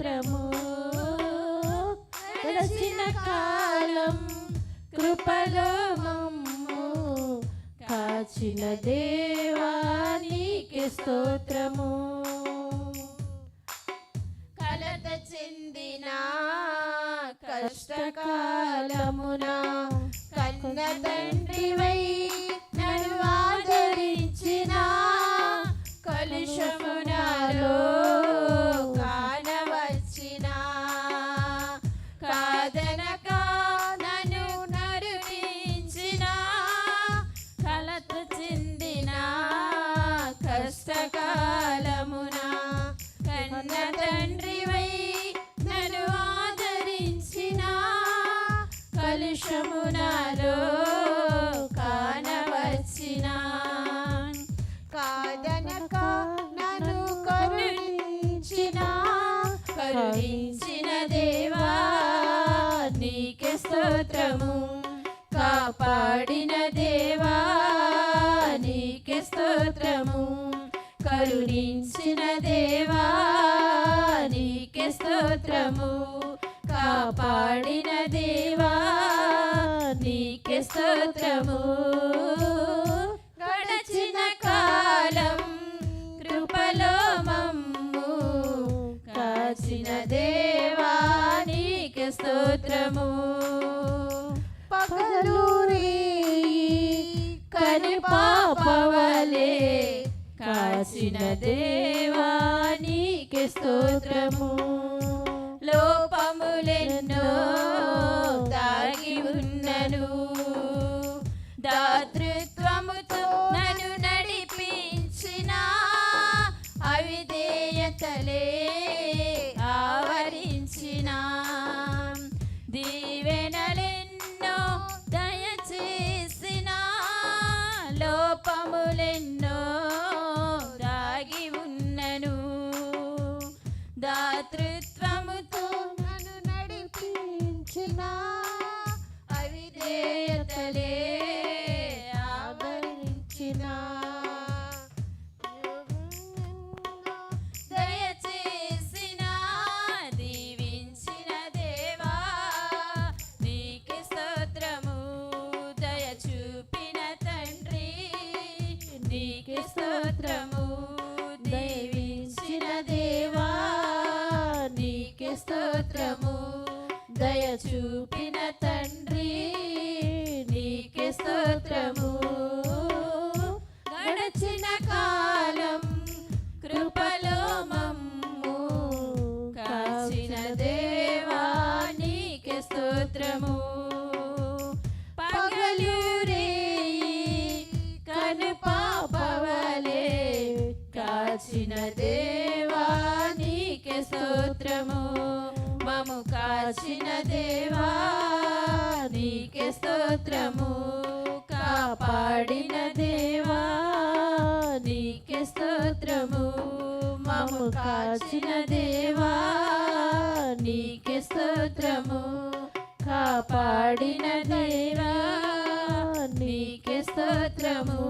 మాత్రము. గడచిన కాలం కృపలో మమ్ము కాచిన దేవానికి స్తోత్రము. కలత చెందిన కష్టకాలమున కన్నత కానవచ్చిన కాదనక నన్ను కరుణించిన. కరుణించిన దేవా నీకే స్తోత్రము. కాపాడిన దేవా నీకే స్తోత్రము. కరుణించిన దేవా నీకే స్తోత్రము. కాపాడిన దేవా నీకే స్తోత్రము. కాచిన దేవా నీకే స్తోత్రము. పగలూరి కని పాపవలే కాసిన దేవా నీకే స్తోత్రము. లోపములెన్నో దాగి ఉన్నను. దాతృత్వముతో నన్ను నడిపించిన అవిధేయతలే దయ చూపిన తండ్రి నీకే స్తోత్రము. గడచిన కాలం కృపలో మమ్ము. కాచిన దేవా నీకే స్తోత్రము. పగలూరే కను పాపవలే. కాచిన దేవా నీకే స్తోత్రము. క్షేమము కాచిన దేవా నీకే స్తోత్రము. కాపాడిన దేవా నీకే స్తోత్రము. మము కాచిన దేవా నీకే స్తోత్రము. కాపాడిన దేవా నీకే స్తోత్రము.